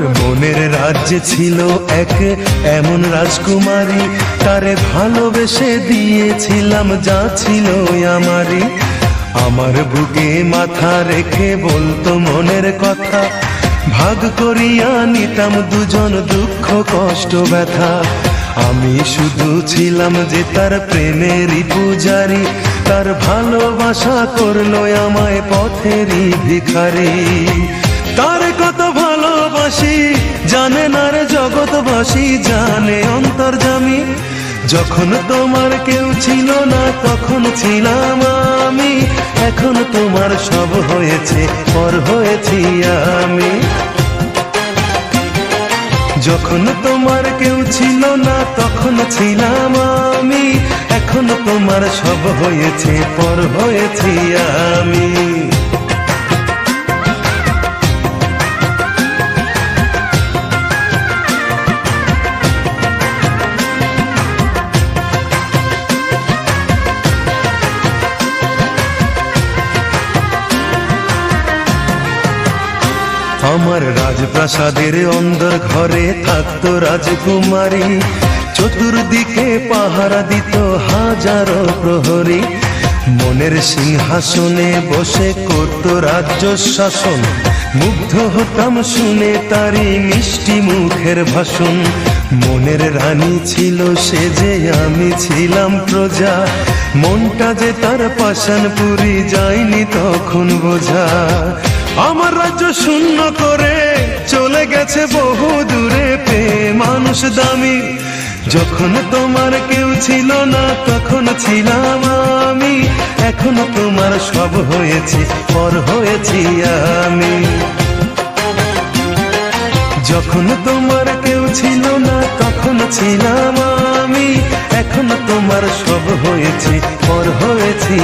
মনের রাজ্যে ছিল এক, এমন রাজকুমারী, তারে ভালোবেসে দিয়েছিলাম, যা ছিল আমারই। আমার বুকে মাথা রেখে বলতো মনের কথা, ভাগ করিয়া নিতাম দুজন দুঃখ, কষ্ট, ব্যথা। আমি শুধু ছিলাম যে তার প্রেমেরই পূজারি, তার ভালোবাসা করল আমায় পথেরই ভিখারি। তার ভালোবাসি, জানে না রে জগৎবাসী, জানে অন্তর্জামী যখন তোমার কেউ ছিল না, তখন ছিলাম আমি। এখন তোমার সব হয়েছে, পর হয়েছি আমি। যখন তোমার কেউ ছিল না, তখন ছিলাম আমি। এখন তোমার সব হয়েছে, পর হয়েছি আমি। আমার রাজপ্রাসাদের অন্দর ঘরে থাকতো রাজকুমারী। চতুর্দিকে পাহারা দিত হাজারো প্রহরী। মনের সিংহাসনে বসে করত রাজ্য শাসন। মুগ্ধ হতাম শুনে তারি মিষ্টি মুখের ভাষণ। মনের রানী ছিল সে যে আমি ছিলাম প্রজা। মনটা যে তার পাশান পুরি যায়নি তখন বোঝা। আমার রাজ্য শূন্য করে চলে গেছে বহু দূরে পে মানুষ দামি। যখন তোমার কেউ ছিল না, তখন ছিলাম আমি। এখন তোমার সব হয়েছে, পর হয়েছি আমি। যখন তোমার কেউ ছিল না, তখন ছিলাম আমি। এখন তোমার সব হয়েছে, পর হয়েছি